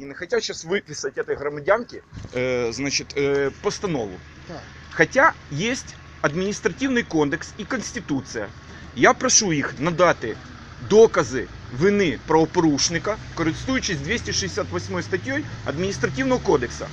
України хотят сейчас выписать этой громадянке, э, значит, э, постанову. Так. Хотя есть адміністративний кодекс і конституція. Я прошу їх надати докази вини правопорушника, користуючись 268 статтею адміністративного кодексу.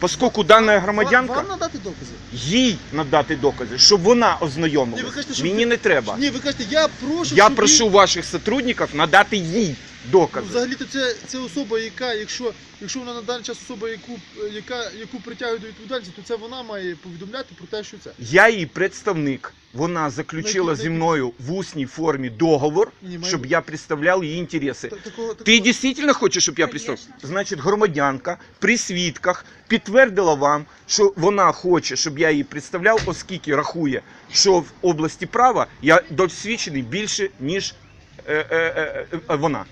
Поскольку дана громадянка Вам надати докази? їй надати докази, щоб вона Ні, ви ознайомилась. кажете, що Мені ви- не треба. Ні, ви кажете, я прошу. Я щоб прошу він- ваших сотрудників надати їй Ну, докази. Взагалі-то це, це особа, яка, якщо, якщо вона на даний час особа, яку, яка, яку притягують до відповідальності, то це вона має повідомляти про те, що це. Я її представник. Вона заключила зі мною в усній формі договор, Ні, щоб я представляв її інтереси. Та- Такого, Ти дійсно хочеш, щоб я? Конечно. Значить, громадянка при свідках підтвердила вам, що вона хоче, щоб я її представляв, оскільки рахує, що в області права я досвідчений більше, ніж е, е, е, вона.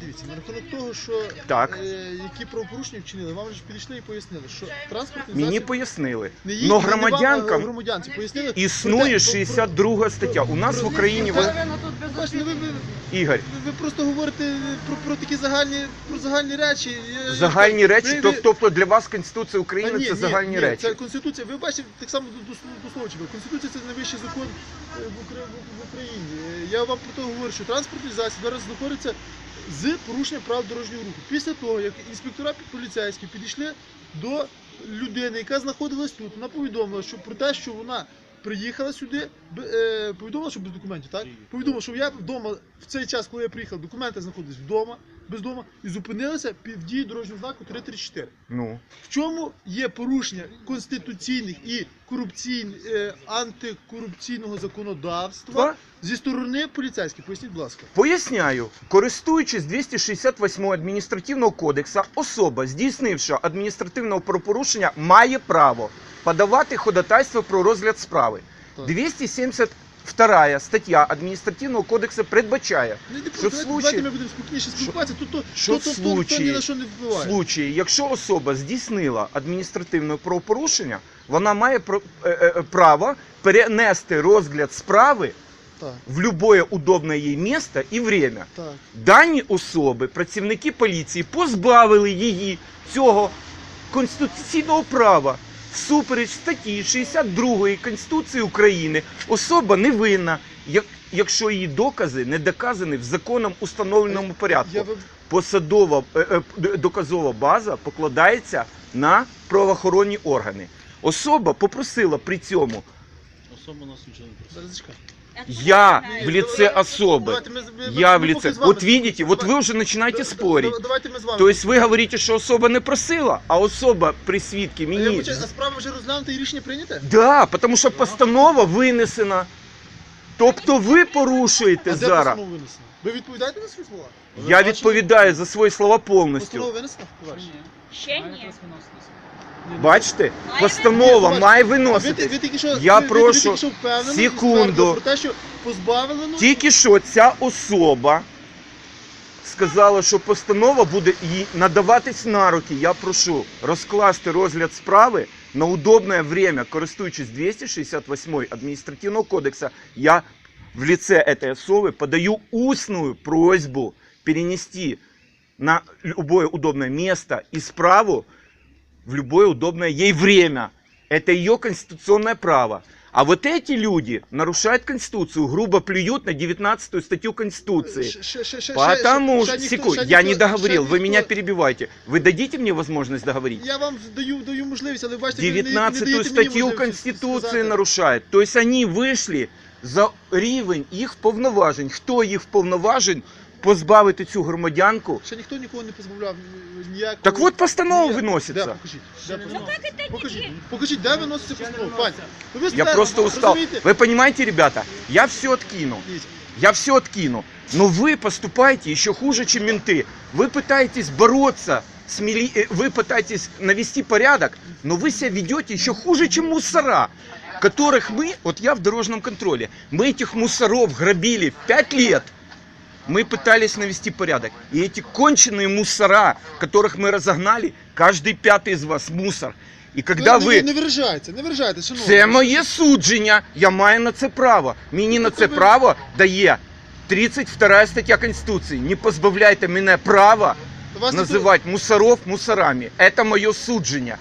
Дивіться, на рахунок того, що Так. е, які правопорушення вчинили, вам ж підійшли і пояснили, що транспортний Мені засіб пояснили. не їй, Но не вам, а громадянкам громадянці пояснили. існує Проте- 62 стаття. У нас в Україні ви- Половина тут без Бачите, ви, ви, Ігор. ви, ви просто говорите про, про такі загальні, про загальні речі. Я- Загальні ви- речі, ви- тоб- тобто для вас Конституція Та України ні, це ні, загальні ні, речі. Це Конституція. Ви бачите, так само до, до, до слова. Конституція це найвищий закон е, в, Укра- в- в Україні. Е, Я вам про те говорю, що транспортний засіб зараз знаходиться з порушенням прав дорожнього руху. Після того, як інспектора поліцейські підійшли до людини, яка знаходилась тут, вона повідомила, що про те, що вона приїхала сюди, е, повідомила, що без документів, так? Повідомила, що я вдома в цей час, коли я приїхав, документи знаходились вдома, без дома, і зупинилися під дії дорожнього знаку 334. Ну. В чому є порушення конституційних і корупційних е, антикорупційного законодавства Два. зі сторони поліцейських? Поясніть, будь ласка. Поясняю, користуючись 268 адміністративного кодексу, особа, здійснивши адміністративне правопорушення, має право подавати ходатайство про розгляд справи. Так. 272 стаття адміністративного кодексу передбачає, Ну, Що в давайте ми будемо спокійніше спілкуватися. Тут то, що то, в то, то, то, ні на що не в впливає. случаї, якщо особа здійснила адміністративне правопорушення, вона має про- е, е, право перенести розгляд справи Так, в будь-яке удобне їй місце і время. так. Дані особи, працівники поліції, позбавили її цього конституційного права. Всупереч статті 62 Конституції України особа невинна, як- якщо її докази не доказані в законом установленому порядку. Посадова е, е, доказова база покладається на правоохоронні органи. Особа попросила при цьому Особа нас нічого не просить. Зараз зачекай. я Ні, в лице особы. Давайте ми, ми- Я ми в поки лице. з вами- Вот видите, вот Давай- вы уже начинаете да- спорить. да- Давайте ми з вами. То есть вы говорите, что особа не просила, а особа при свідки А я мені. вибачаю, а справа вже розглянута і рішення прийняте? Да, тому що постанова винесена. Тобто ви порушуєте А де зараз. постанова винесена? Ви відповідаєте на свої слова? Я бачили? відповідаю за свої слова Постанова повністю. винесена? Ваша? Ще ні. Бачите? Постанова має виносити. Я прошу секунду. про те, що позбавлено Тільки що ця особа сказала, що постанова буде їй надаватись на руки. Я прошу розкласти розгляд справи на удобне время, користуючись 268 адміністративного кодекса, я в лице этой особы подаю устную просьбу перенести на любое удобное место и справу в любое удобное ей время. Это ее конституционное право. А вот эти люди нарушают Конституцию, грубо плюют на 19 статью Конституции. Ш- ш- ш- ш- Потому ще- что, ще ніхто- секунд, ще я ніхто- не договорил, ще вы меня ніхто- перебиваете. Вы дадите мне возможность договорить? Я вам даю, даю можливість, але бачите, ви не- не 19 даєте мені статтю можливості Конституции сказати. нарушают. То есть они вийшли за рівень їх повноважень. Хто їх повноважень позбавити цю громадянку? Ще ніхто нікого не позбавляв ні- ніякого. Так от постанова Ні, виноситься. Де, покажіть. Де Ну, постанова? Как это Покажіть, теперь? покажіть, де виноситься постанова. Пані, ну ви Я знаєте, просто устал. розумієте? Вы понимаете, ребята, я все откину. Дивіться, Я все откину. Но вы поступаете еще хуже, чем менты. Вы пытаетесь бороться с мили... э, Вы пытаетесь навести порядок, но вы себя ведете еще хуже, чем мусора, которых мы, вот я в дорожном контроле, мы этих мусоров грабили пять лет. Мы пытались навести порядок. И эти конченые мусора, которых мы разогнали, каждый пятый из вас мусор. І коли не, ви не виражається, не виражається, шановні. це моє судження. Я маю на це право. Мені на це право дає 32 стаття Конституції. Не позбавляйте мене права Вас ніхто- називати мусоров мусорами. Це моє судження.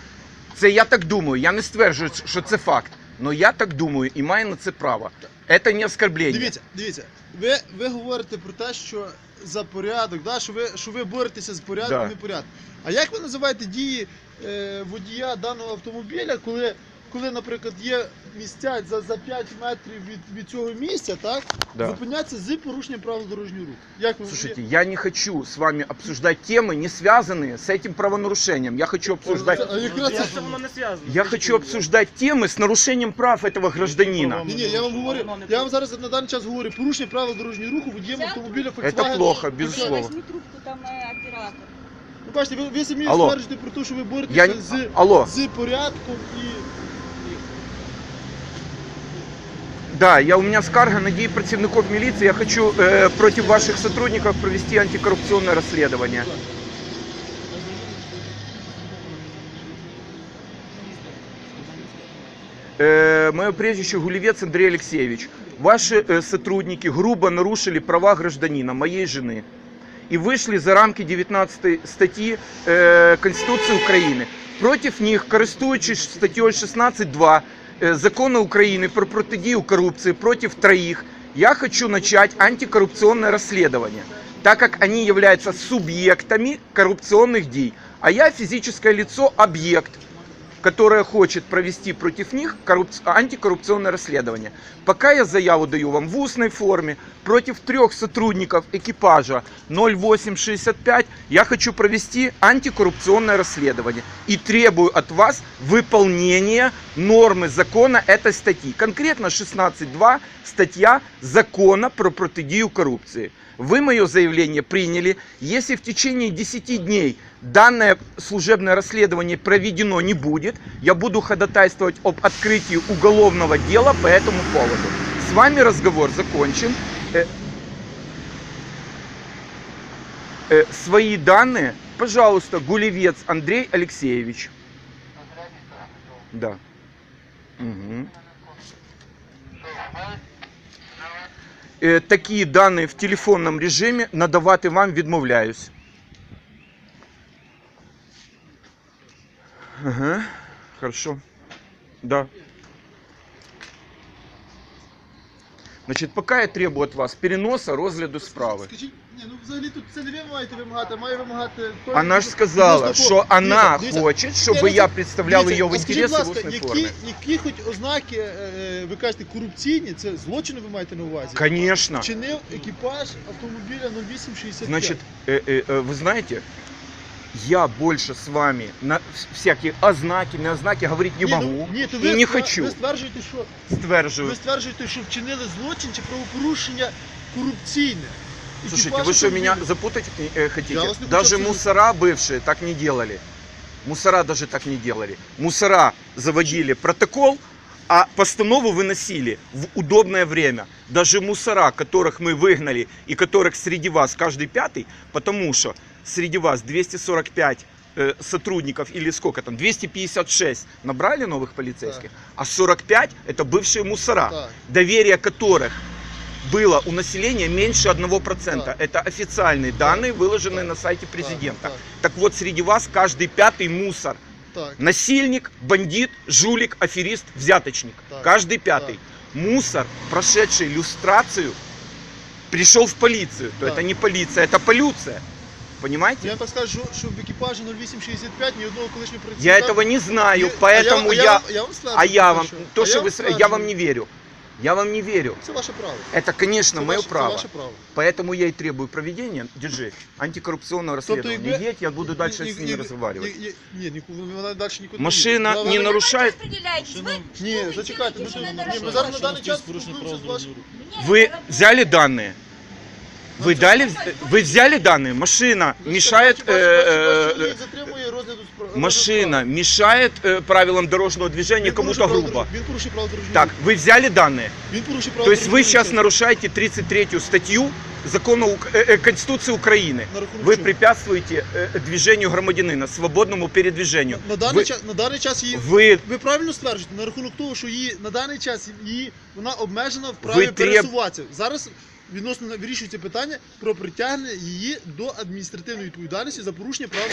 Це я так думаю. Я не стверджую, що це факт. Але я так думаю і маю на це право. Це не оскорблення. Дивіться, дивіться, ви, ви говорите про те, що за порядок, да, що, ви, що ви боретеся з порядком Да. і порядком. А як ви називаєте дії е, водія даного автомобіля, коли, коли, наприклад, є місця за, за 5 метрів від, від цього місця, так? Да. Зупиняться з порушенням правил дорожнього руху. Як ви Слушайте, я не хочу с вами обсуждать темы, не связанные с этим правонарушением. Я хочу обсуждать... А якраз це... Це воно не зв'язано. Я хочу обсуждать темы с нарушением прав этого гражданина. Ні, ні, я вам говорю, я вам зараз на даний час говорю, порушення правил дорожнього руху водієм Це- автомобіля Это Volkswagen. плохо, Візьми безусловно. трубку, там е, оператор. Ви бачите, ви, ви самі Алло. стверджуєте про те, що ви боретеся Я... не- з, Алло, з порядком і... да, я, у меня скарга на дії працівников милиции. Я хочу э, против ваших сотрудников провести антикоррупционное расследование. Э, мое прежде Гулевец Андрей Алексеевич. Ваши э, сотрудники грубо нарушили права гражданина, моей жены, и вышли за рамки 19 статьи э, Конституции Украины. Против них, користуючись статтею 16.2 Закону України про протидію коррупции против троих, я хочу начать антикоррупционное расследование, так как они являются субъектами коррупционных дей, а я физическое лицо объект, которая хочет провести против них коррупц- антикоррупционное расследование. Пока я заяву даю вам в устной форме против трех сотрудников экипажа 0865, я хочу провести антикоррупционное расследование и требую от вас выполнения нормы закона этой статьи. Конкретно 16.2 статья закона про протидію коррупции. Вы мое заявление приняли. Если в течение 10 дней данное служебное расследование проведено не будет, я буду ходатайствовать об открытии уголовного дела по этому поводу. С вами разговор закончен. Э, э, Свои данные, пожалуйста, Гулевец Андрей Алексеевич. Да. Мгм. Такі дані в телефонному режимі надавати вам відмовляюсь. Ага, хорошо. Да. Значить, пока я требую от вас переноса розгляду справи. Скажіть, ні, ну взагалі тут це не ви маєте вимагати, а має вимагати той. Она ж відносно сказала, того- що вона Дивіться, дивіться. хоче, щоб Ні, ну, я це- представляв Дивіться, її в а скажіть, інтересі в будь ласка, усній які, формі. які хоч ознаки, е, ви кажете, корупційні, це злочини ви маєте на увазі? Конечно. Вчинив екіпаж автомобіля 0865. Значит, э, э, э, вы знаете, я больше с вами на вс- всякие ознаки, не ознаки говорить не Ні, могу ну, ні, то и ви, не ви- хочу. Ви стверджуєте, що Стверджую. ви стверджуєте, що вчинили злочин чи правопорушення корупційне. Слушайте, Екіпаж вы что, меня автомобіля. запутать э, хотите? Я вас не хочу даже абсолютно. мусора бывшие так не делали. Мусора даже так не делали. Мусора заводили протокол, а постанову выносили в удобное время. Даже мусора, которых мы выгнали и которых среди вас каждый пятый, потому что среди вас 245 э, сотрудников или сколько там, 256 набрали новых полицейских, а 45 это бывшие мусора Так. доверие которых было у населения меньше 1%. Так. Это официальные данные, выложенные на сайте президента. Так, Так вот, среди вас каждый пятый мусор. так, Насильник, бандит, жулик, аферист, взяточник. Так. Каждый пятый. Мусор, прошедший иллюстрацию, пришел в полицию. То Так. это не полиция, это полюция. Понимаете? Я вам так скажу, що, що в екіпажі 0865 ні одного колишнього Я працівника... этого не знаю, Ні, поэтому а я, я, вам- я вам стверджую, а я вам, що- то, а что я вы, вам с- я вам стверджую. не верю. Я вам не верю. Це ваше право. Это, конечно, Це мое ваше, право. Це ваше право. Поэтому я и требую проведения, держи, антикоррупционного расследования. якби- Едь, я буду дальше Ні- с ні- ними ні- разговаривать. Ні, ні, ні, вона далі нікуди Машина не не їде. нарушает. Розподіляйтесь. Ви Ні, що ви зачекайте, ділите, ну, що ні, не ні, нарушаєте? ми зараз на даний час порушення спілкуємося прав з вашим... дорожнього руху. Ні, Вы ви взяли данные? Вы дали, вы взяли данные? Машина мешает, э, э, затримує розгляду спра- машина мешает э, правилам дорожного движения Він кому-то порушив грубо. правила- Він порушив право дорожнього Так, руху. вы взяли данные? Він порушив право То есть вы дорожнього сейчас руху. нарушаете 33 статью закона Ук- э, э, Конституции Украины. На рахунок Вы чого? препятствуете э, движению громадянина, свободному передвижению. На даний, Вы- час, на даний час її... Вы Ви правильно стверджуєте, на рахунок того, що її на даний час її, вона обмежена в праві Ви треб- пересуватися. Зараз відносно вирішується питання про притягнення її до адміністративної відповідальності за порушення прав.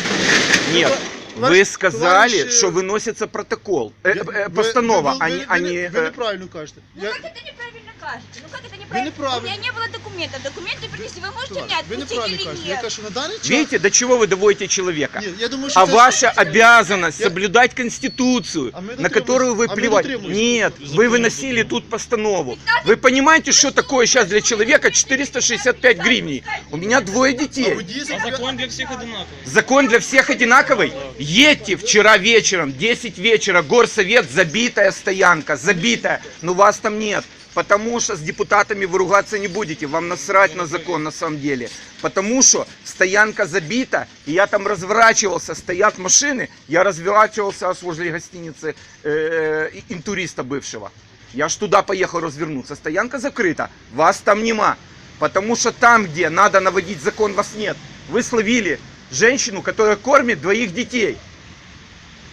Нет, Товарищ- вы сказали, товарищ, что выносится протокол, э, Я- э, ви- постанова, ви- а ви- не... а ви- не, Ви э, неправильно кажете. Ну Я- как это неправильно кажете? Ну как это неправильно? неправильно. У меня не было документов. Документы принесли. Вы можете Товарищ, меня Ви отпустить неправильно или кажете. Я нет? кажу, що на даний час... Видите, до чего вы доводите человека? Ні, я думаю, що А це- ваша обязанность Я- соблюдать Конституцию, А мы на которую вы дотримуемся. А мы плевать. дотримуемся. Нет, вы выносили тут постанову. Вы понимаете, что такое сейчас для человека 465 гривней? У меня двое А детей. водії А зобов'я- закон для всіх одинаковий. Закон для всех одинаковый? Едьте вчера вечером, 10 вечера, горсовет, забитая стоянка, забитая. Но вас там нет. Потому что с депутатами вы ругаться не будете. Вам насрать на закон на самом деле. Потому что стоянка забита, и я там разворачивался, стоят машины, я разворачивался аж возле гостиницы э, интуриста бывшего. Я ж туда поехал развернуться. Стоянка закрыта, вас там нема. Потому что там, где надо наводить закон, вас нет. Вы словили женщину, которая кормит двоих детей.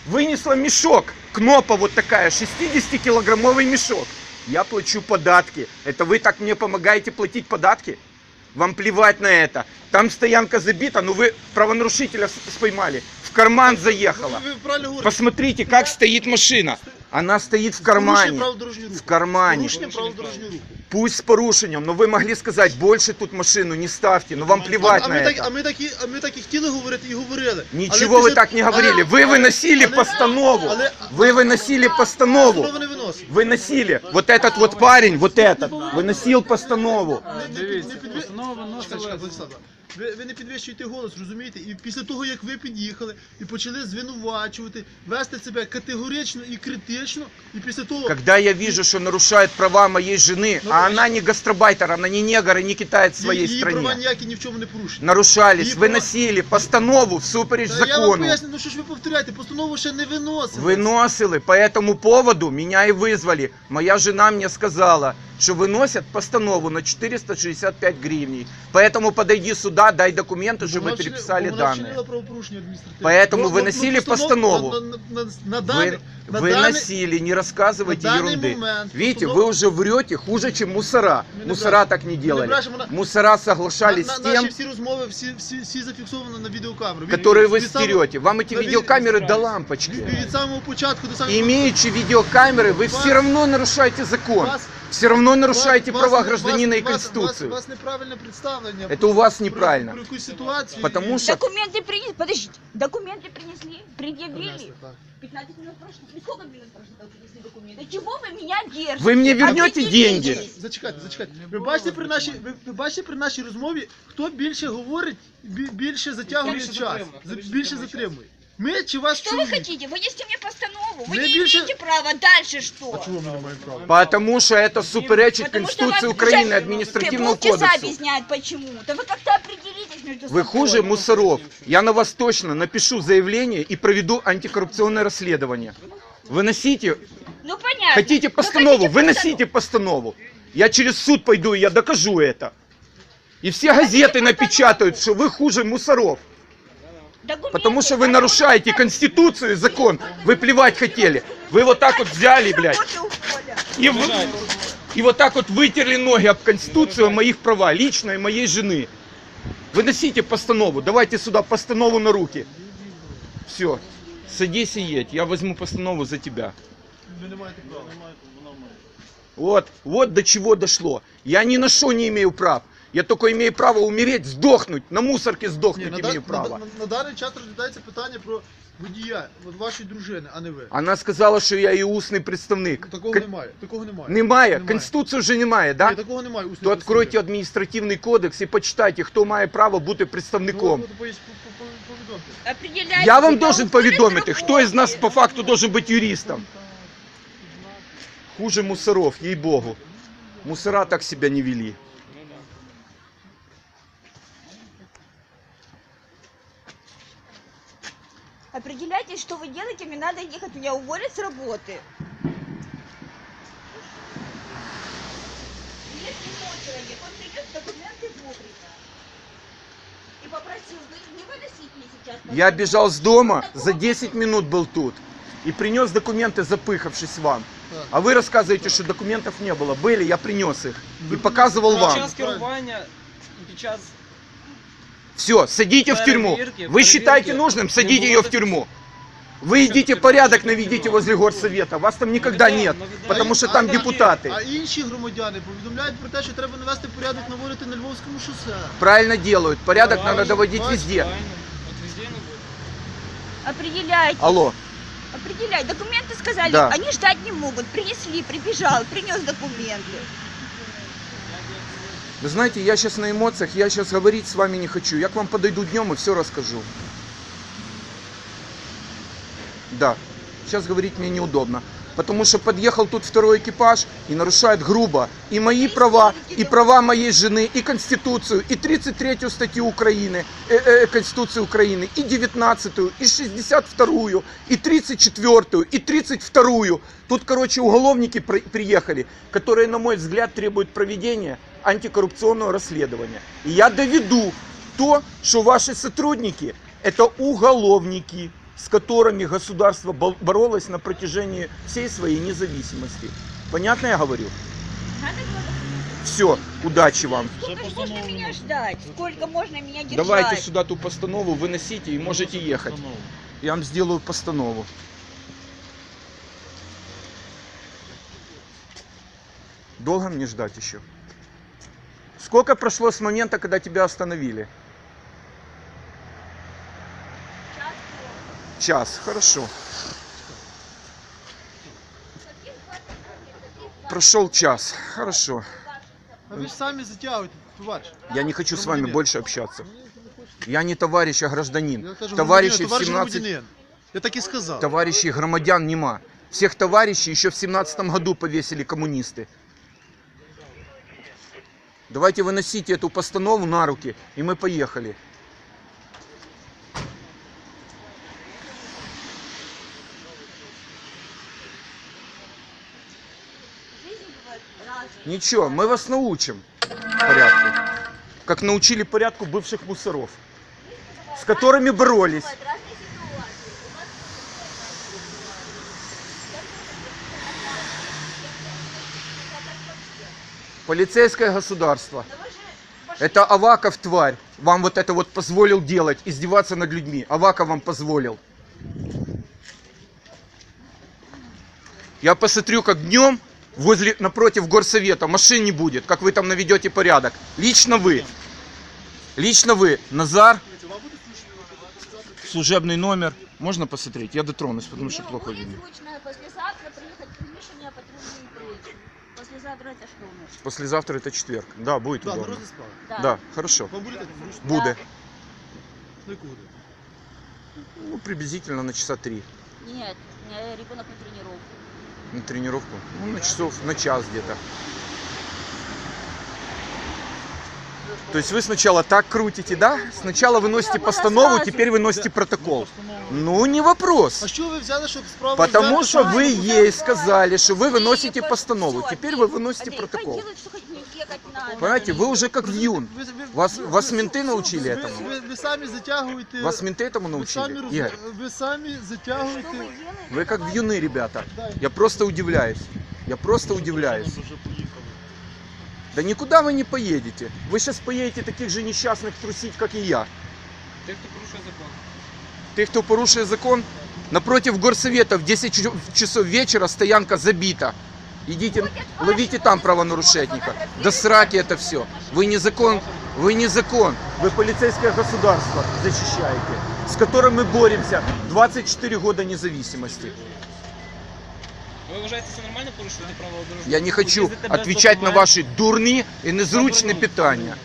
Вынесла мешок, кнопа вот такая, 60-килограммовый мешок. Я плачу податки. Это вы так мне помогаете платить податки? Вам плевать на это. Там стоянка забита, но вы правонарушителя споймали. В карман заехала. Говорите. Посмотрите, как стоит машина. Она стоит в Порушення кармане. прав дорожнього руху. В кармане. Порушення прав дорожнього руху. Пусть с порушением, но вы могли сказать, больше тут машину не ставьте, но вам плевать а, на ми так, а, это. ми так, і, а ми так і хотіли говорити і говорили. Ничего Але вы після- так не говорили. Вы выносили але- постанову. але- Вы выносили постанову. Постанову не виносить. Выносили. Вот этот вот парень, вот этот, выносил постанову. Дивіться, постанова виносила... Ви, ви не підвищуєте голос, розумієте? І після того, як ви під'їхали і почали звинувачувати, вести себе категорично і критично, і після того... Когда я вижу, что нарушает права моей жены, а она не гастробайтер, она не негр и не китаец в своей її права стране. ніякі ні в чому не порушені. Нарушались, Її права- выносили постанову всупереч Та я вам закону. поясню, ну що ж ви повторяєте, постанову ще не виносили. Выносили, по этому поводу меня и вызвали. Моя жена мне сказала, что выносят постанову на 465 гривней. Поэтому подойди сюда, дай документы, чтобы мы Вона вчинила- переписали вона данные. вчинила правопорушення адміністративне. Поэтому Ну, ну, выносили ну, постанову. На, на, на, на, даний- Вы, на вы даний- носили, не рассказывайте на данный ерунды. момент Видите, постанов- вы уже врете хуже, чем мусора. Мы не Мусора брешем. так не Мы не делали. брешем, она- Мусора соглашались на, с на, наші тем, всі розмови, всі, всі, всі зафіксовано на відеокамеру. Від- которые вы від самого- стерете. Вам эти на від- видеокамеры до від, лампочки. від самого початку до самого Имеючи видеокамеры, вы Вас- все равно нарушаете закон. Вас- Все равно нарушаете вас- права вас- гражданина и вас- Конституцию. Вас, вас неправильне представлення. Это про- у вас про- неправильно. Про, якусь ситуацію. Потому і- что- Документы принесли. Подождите. Документы принесли. Предъявили. Принесли, так. 15 минут прошло. И сколько минут прошло, как принесли документы? Чего вы меня держите? Вы мне вернете Определитесь. деньги? Зачекайте, зачекайте. Ви бачите при нашій, ви, ви бачите при нашій розмові, хто більше говорить, бі- більше затягує Більше час, затримує, за- більше більше затримує затримує. Ми чи вас Что вы чоловік? хотите? Вынести мне постанову. Вы не больше- имеете права. Дальше что? А чого ми не маємо права? Потому что это суперечит Потому что Конституции вам Украины, уже административному полчаса кодексу. объясняют почему-то. Вы как-то определитесь между собой. Вы хуже мусоров. Я на вас точно напишу заявление и проведу антикоррупционное расследование. Выносите, Ну понятно. хотите Вы постанову, хотите выносите постанову. Я через суд пойду, и я докажу это. И все газеты напечатают, что вы хуже мусоров. Потому что вы нарушаете Конституцию и закон. Вы плевать хотели. Вы вот так вот взяли, блядь, и, вы- и вот так вот вытерли ноги об Конституцию, о моих права, лично и моей жены. Выносите постанову, давайте сюда постанову на руки. Все, садись и едь, я возьму постанову за тебя. Вот, вот до чего дошло. Я ни на что не имею прав. Я только имею право умереть, сдохнуть, на мусорке Ні, сдохнуть на, имею дан- на, право. на, на даний час розглядається питання про водія, от вашої дружини, а не ви. Она сказала, що я її усний представник. Такого Кон- немає. Такого немає. Немає, Немає. Конституцію вже немає, да? Ні, такого немає. усний То відкройте представник. адміністративний кодекс і почитайте, хто має право бути представником. Ну, от, пояс- по- по- по- повідомте. Определяйте Я вам себя, должен устроить повідомити, хто із нас работы. по факту должен бути юристом. Хуже мусоров, ей-богу. Мусора так себя не вели. Определяйтесь, что вы делаете, мне надо ехать, меня уволят с работы. Если мой человек, он придет документы вовремя. И попросил бы не выносить мне сейчас. Я постанову. бежал с дома, Такого за 10 минут был тут. И принес документы, запыхавшись вам. Так. А вы рассказываете, что документов не было. Были, я принес их. И показывал Під вам. Під час керування, під час Все, садите в тюрьму. Проверки, Вы считаете проверки. нужным, садите Не ее в было тюрьму. Вы идите порядок наведите возле горсовета. Вас там никогда Наведаем, нет, наведаем. потому что А там інші- депутаты. А інші громадяни повідомляють про те, що треба навести порядок наводити на Львовському шосе. Правильно делают. Порядок Правильно, надо доводить правильно. везде. Правильно. От везде не буде. Определяйте. Алло. Определяй. Документы сказали, Да. они ждать не могут. Принесли, прибежал, принес документы. Вы знаете, я сейчас на эмоциях, я сейчас говорить с вами не хочу. Я к вам подойду днем и все расскажу. Да, сейчас говорить мне неудобно. Потому что подъехал тут второй экипаж и нарушает грубо и мои права, и права моей жены, и Конституцию, и 33-ю статью Украины, э, э, Конституции Украины, и 19-ю, и 62-ю, и 34-ю, и 32-ю. Тут, короче, уголовники при- приехали, которые, на мой взгляд, требуют проведения антикоррупционного расследования. И я доведу то, что ваши сотрудники – это уголовники, с которыми государство боролось на протяжении всей своей независимости. Понятно я говорю? Все, удачи вам. Сколько можно меня ждать? Сколько можно меня держать? Давайте сюда ту постанову, выносите и можете ехать. Я вам сделаю постанову. Долго мне ждать еще? Сколько прошло с момента, когда тебя остановили? Час, хорошо. Прошел час, хорошо. А ви ж самі затягуєте, товариш. Я не хочу с вами Громадянин. больше общаться. Я не товарищ, а гражданин. Я кажу, Товарищей громадянин, в товариш 17... громадянин. Я так і сказав. Товарищей громадян нема. Всех товарищей еще в семнадцатом году повесили коммунисты. Давайте выносите эту постанову на руки, и мы поехали. Ничего, мы вас научим порядку. Как научили порядку бывших мусоров, с которыми боролись. Бывают разные ситуации. У вас Полицейское государство. Это Аваков, тварь, вам вот это вот позволил делать, издеваться над людьми. Аваков вам позволил. Я посмотрю, как днем возле, напротив горсовета машин не будет, как вы там наведете порядок. Лично вы. Лично вы, Назар, служебный номер. Можно посмотреть? Я дотронусь, потому что плохо видно. зручно послезавтра приехать в приміщення патрульної поліції. Послезавтра это что у нас? Послезавтра это четверг. Да, будет Да, на удобно. розгляд справи. Да. Да, хорошо. Вам буде так зручно? Буде. На яку годину? Ну, приблизительно на часа три. Нет, у меня ребенок на тренировку. На тренировку? Ну, на часов, на час где-то. То есть вы сначала так крутите, да? Сначала выносите постанову, теперь выносите протокол. Ну, не вопрос. А що ви взяли, щоб справу Потому взяти? что вы Давай, ей давай. сказали, что вы выносите Всё, постанову. всё, Теперь Андрей, вы выносите Андрей, протокол. поделать, что хоть не ехать надо. Понимаете, вы уже как вьюн. Ви- ви- Вас, ви- вас ви- менты научили ви- этому? Ви, ви самі затягуєте. Вас менты этому ви самі, научили? роз- Игорь, ви самі затягуєте. Что вы делаете? вы как вьюны, ребята. Дай. Я просто удивляюсь. Я просто удивляюсь. Да никуда вы не поедете. Вы сейчас поедете таких же несчастных трусить, как и я. Тих, хто порушує закон. Ты, кто порушил закон, напротив горсовета в 10 чу- часов вечера стоянка забита. Идите, ловите там правонарушенника. До сраки это все. Вы не закон, вы не закон. Вы полицейское государство защищаете, с которым мы боремся 24 года независимости. Ви вважаєте це нормально порушувати право дорожнього Я не руху? хочу без відповідати на документів? ваші дурні і незручні питання.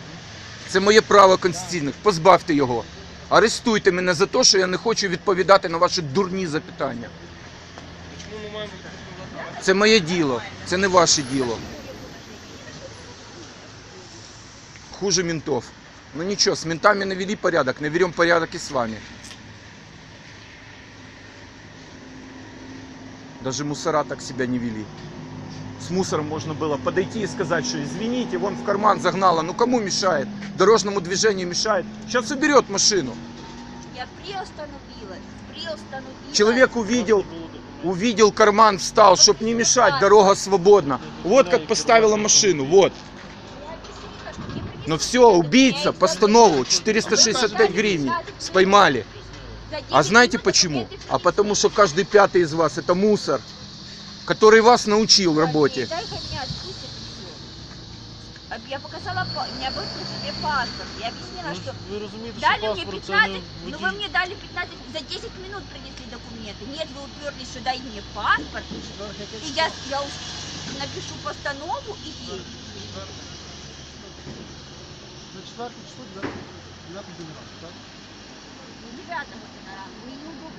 Це моє право конституційне. Позбавте його. Арестуйте мене за те, що я не хочу відповідати на ваші дурні запитання. Чому ми маємо відповідати? Це моє діло, це не ваше діло. Хуже ментов. Ну ничего, с ментами навели порядок, наведем порядок и с вами. Даже мусора так себя не вели. С мусором можно было подойти и сказать, что извините, вон в карман загнала. Ну кому мешает? Дорожному движению мешает. Сейчас уберет машину. Я приостановилась, приостановилась. Человек увидел, увидел карман, встал, чтобы не мешать, дорога свободна. Вот как поставила машину, вот. Ну все, убийца, постанову, исполнила. 465 Вы гривен споймали. за А 10 знаете минут почему? документы А потому что каждый пятый из вас это мусор, который вас научил принесли. работе. Дай-ка меня отпустят и всё. А Я показала, па- у меня был при себе паспорт. Я объяснила, что Ви розумієте, дали що мне паспорт це 15, не ну вы водій. мне дали 15, за 10 минут принесли документы. Нет, вы уперлись, что дай мне паспорт, и я, я уж напишу постанову и ей. На четверте число 9 години ранку, так? Ну,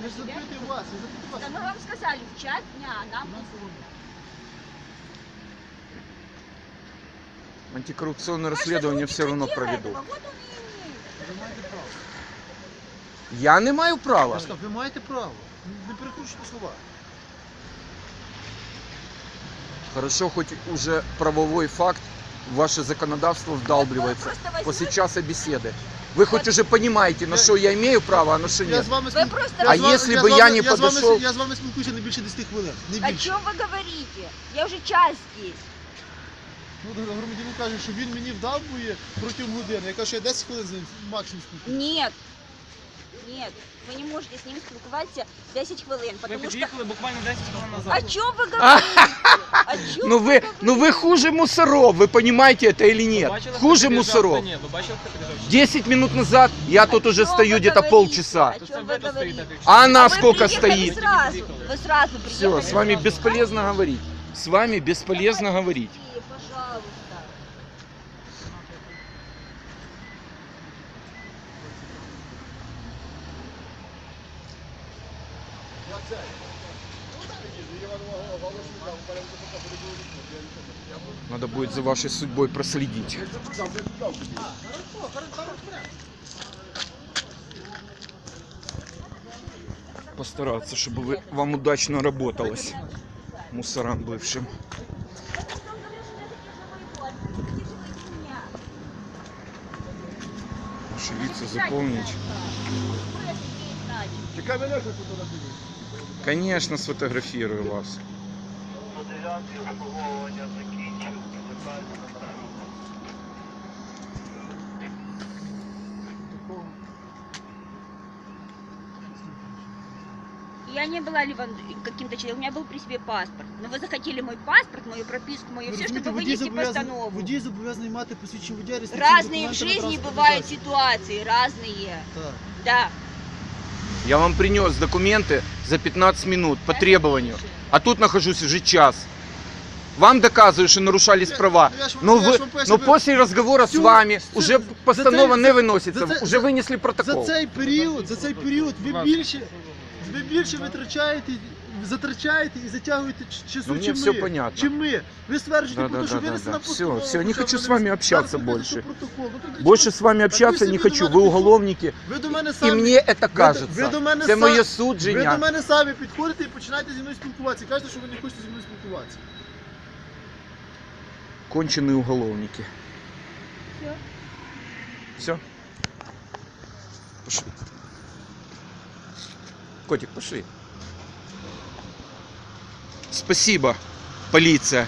Ж девятому. запитую вас, я запитую вас. Да мы вам сказали, в час дня нам... Антикоррупционное расследование все равно право. Я не маю права. Сказав, ви маєте право. Не перекручуйте слова. Хорошо, хоть уже правовой факт в ваше законодавство вдалбливается Вы после часа беседы. Вы хоть уже понимаете, на что я имею право, а на что Я нет. з вами Ви спіл- просто- я А з вами- если я бы з я вами- не я з вами- подошел- Я з вами спілкуюся не більше 10 хвилин. Не О більше. чем вы говорите? Я уже час здесь. Ну, громадянин каже, що він мені вдавбує протягом години. Я кажу, що я 10 хвилин з ним максимум спілкуюся. Нет. Нет. Вы не можете с ним спілкуватися 10 хвилин, Ви потому что... під'їхали буквально 10 хвилин О назад. чем вы говорите? О чем Ну вы, ну вы хуже мусоров, вы понимаете это или Ви нет? бачили, хто Хуже під'їжджав? мусоров. Та Ні, ви бачили, хто під'їжджав? 10 минут назад я тут уже стою где-то полчаса. О Це чем ви вы тут стоїте, говорите? так А А она вы сколько приехали стоит? Сразу. Вы сразу приехали. Все, с вами сразу. бесполезно говорить. С вами бесполезно говорить. Будет за вашей судьбой проследить. Постараться, чтобы вы, вам удачно работалось, мусорам бывшим. Лица заполнить. Конечно, сфотографирую вас. Я не была Ливан каким-то человеком, у меня был при себе паспорт. Но вы захотели мой паспорт, мою прописку, мое Ви все, розумієте, чтобы водій вынести зобов'язаний- постанову. Водій зобов'язаний мати посвідчення водія реєстраційні Разные в документи на жизни транспортний бывают засіб. ситуации, разные. Так. Да. Я вам принес документы за 15 минут по требованию. А тут нахожусь уже час. Вам доказываю, что нарушались права. Ну, я ж вам- Но, я вы, ж вам поясню, но ви- после разговора с Всю- вами всю- уже за постанова це- не за- выносится, за це- уже за- вынесли За протокол. цей період, за цей період ви Будь ласка. більше, ви більше витрачаєте, затрачаєте і затягуєте ч- часу, Ну, мне чим все ми. понятно. Чим ми. Ви стверджуєте Да, про да, те, що да, винесена да, да. постанова. Всё, всё, не хоча хочу ви с вами зараз общаться напишете больше. протокол. Ну, так Больше для с вами чого? общаться ви не собі хочу. до мене Вы підходите. уголовники, Ви до мене и самі, мне это ви кажется. до мене Это сам- мое ви до судження. мене самі підходите і починаєте зі мною спілкуватися. Кажете, що ви не хочете зі мною спілкуватися. Конченые уголовники. Всё. Все? Пошли. Котик, пошли. Спасибо, полиция.